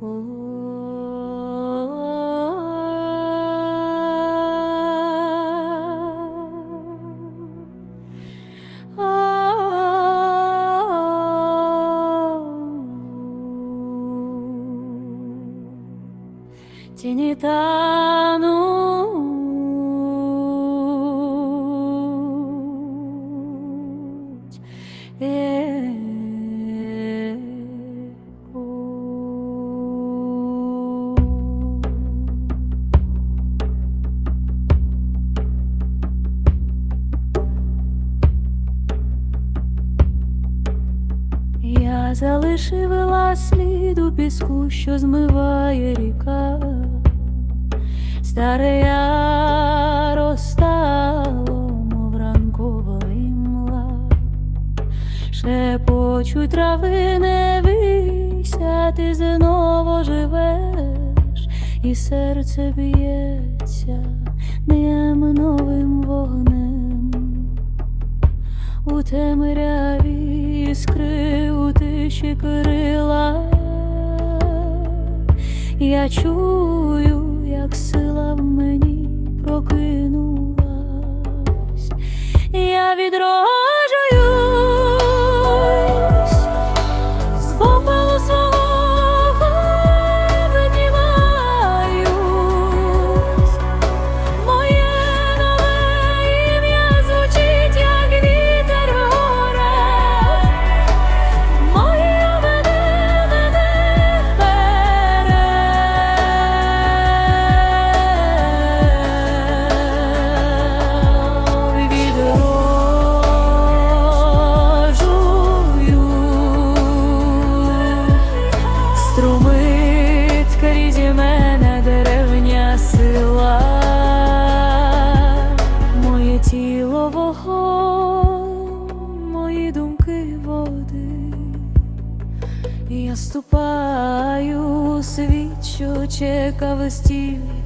Тіні Залишила слід у піску, що змиває ріка, старе я розстало, мов ранкова імла, шепочуть трави не вися, ти знову живеш, і серце б'ється днем новим вогнем. У темряві іскри тиші крила. Я чую, як сила в мені прокинулась. Я відроджуюсь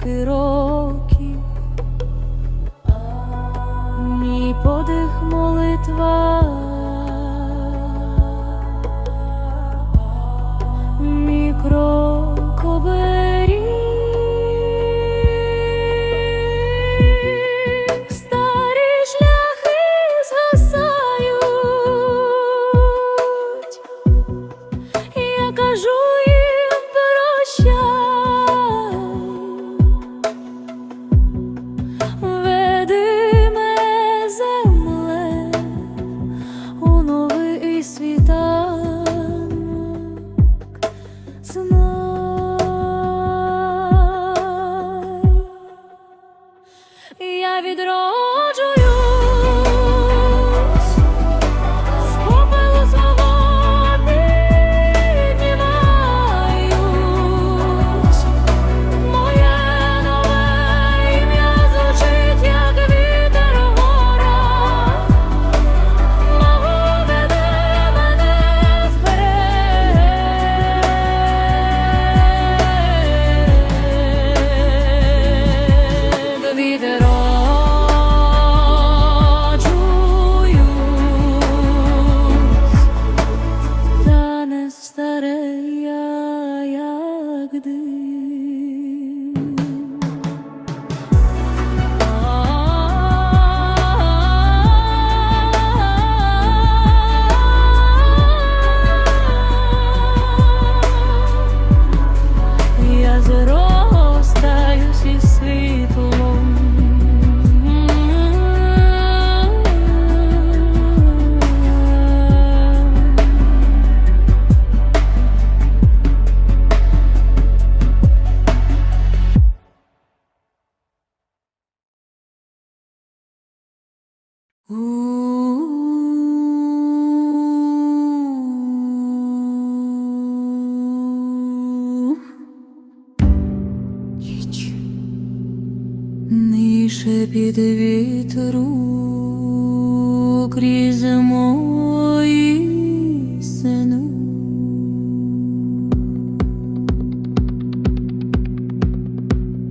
밖으로 Нише під вітру крізь мої сину.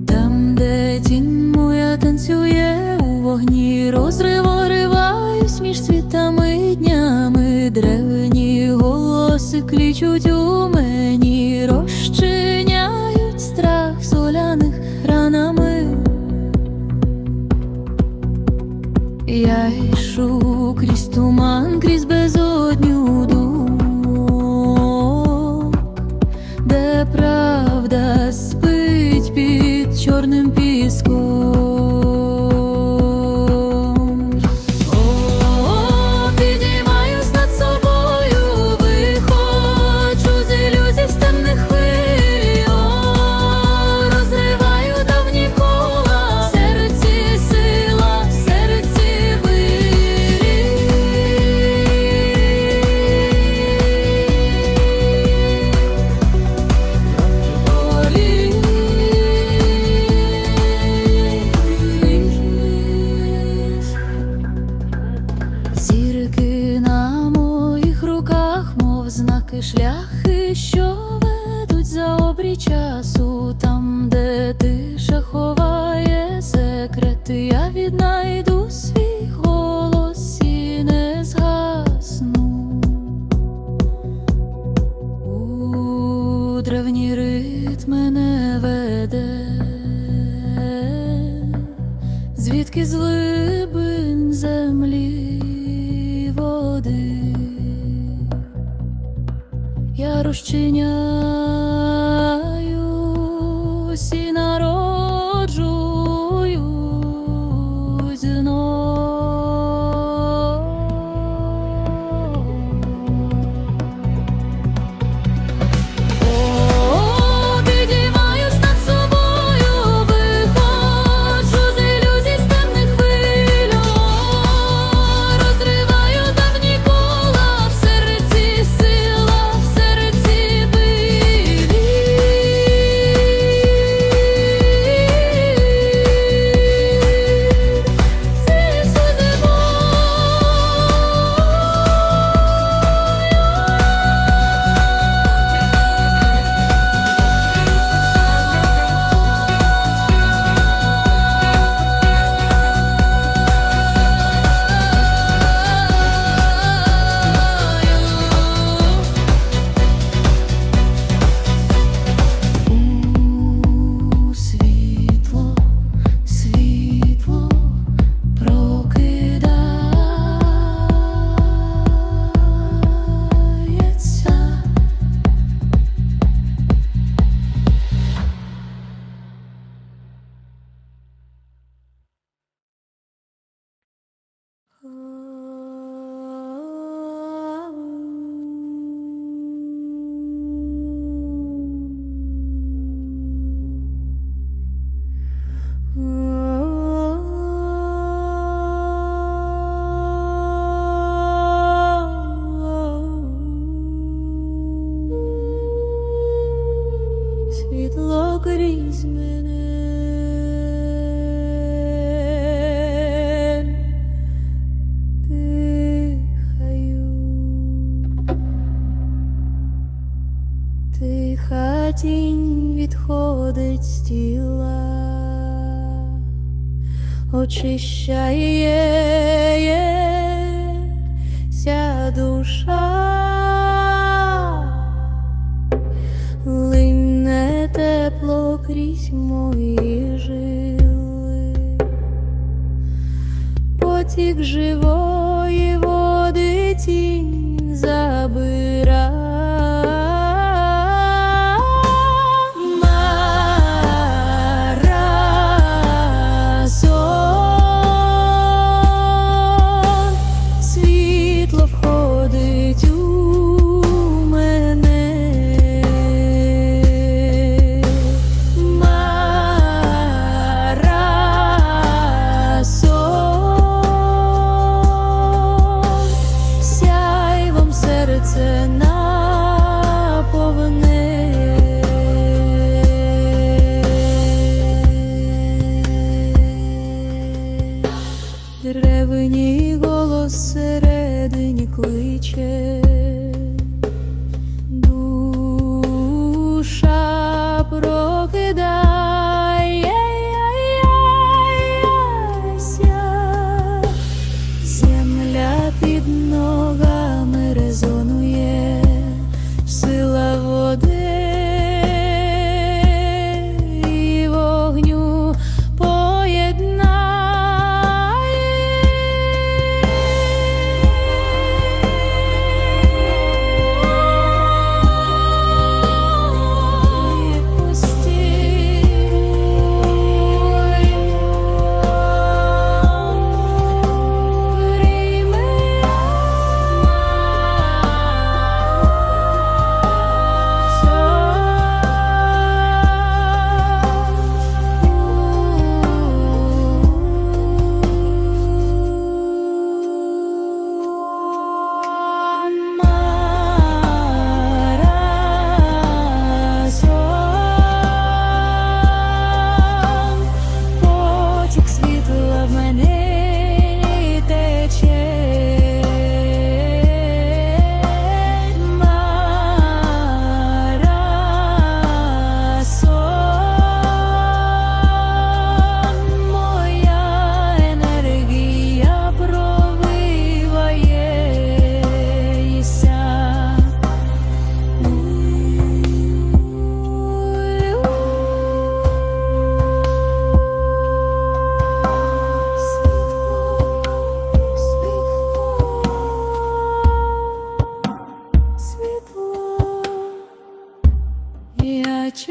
Там, де тінь моя танцює у вогні, розриво риваюсь між світами днями, древні голоси клічуть я йшу крізь туман, крізь безодню думок, де правда спить під чорним. Я Trisha, yeah. Деревині голос середині кличе.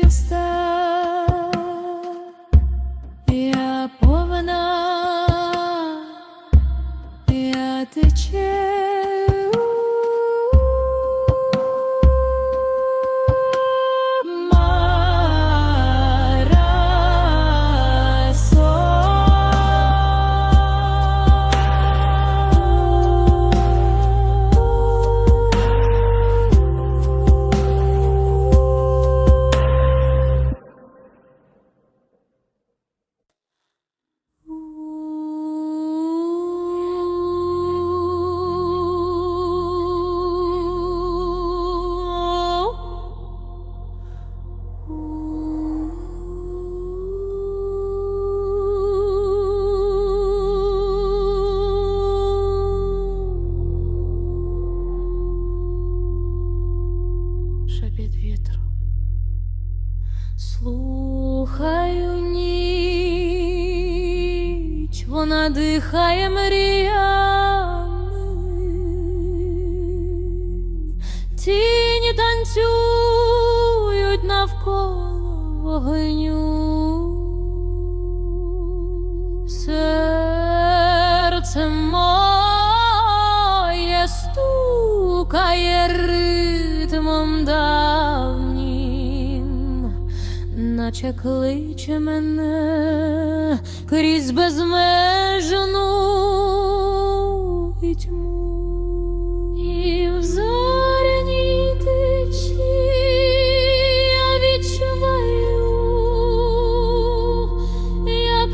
Чиста, я повна, я тече. Мріями, тіні танцюють навколо серце моє стукає ритмом давнім, наче кличе мене крізь безмежну. І в зоряній тиші я відчуваю, як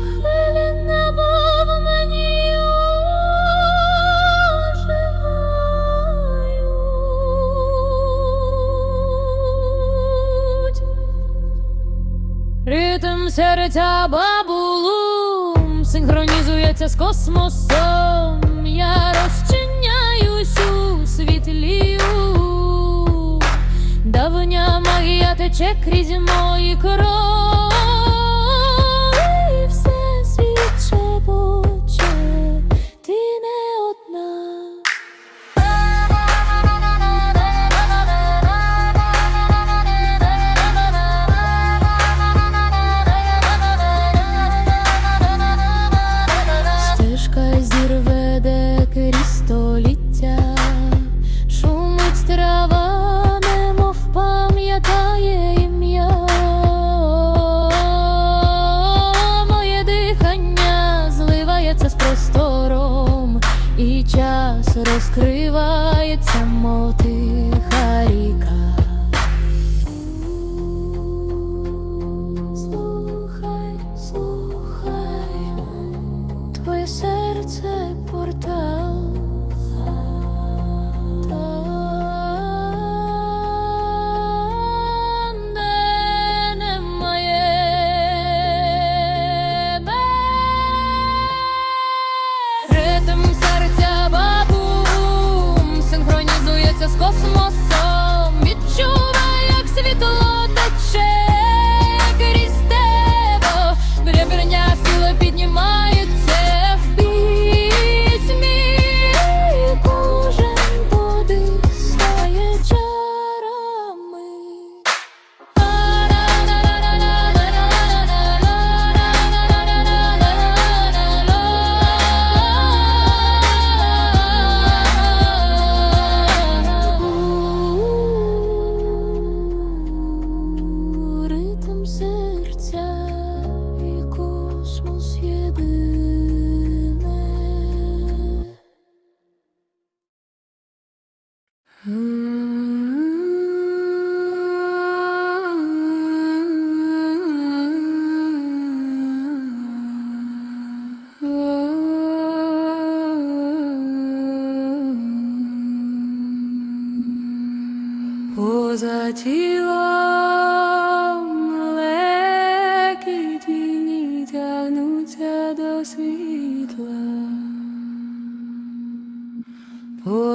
серця бабулум синхронізується з космосом. Я розчиняюсь у світлію. Давня магія тече крізь мої крові.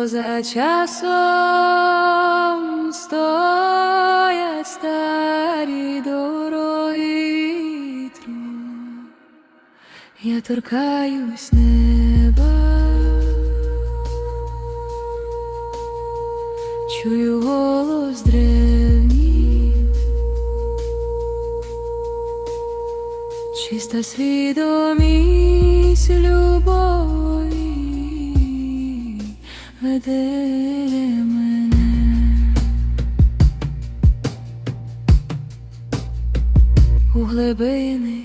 За часом стоя старі дороги тру, я торкаюсь неба, чую голос древній, чиста свідомість любов веде мене. У глибини,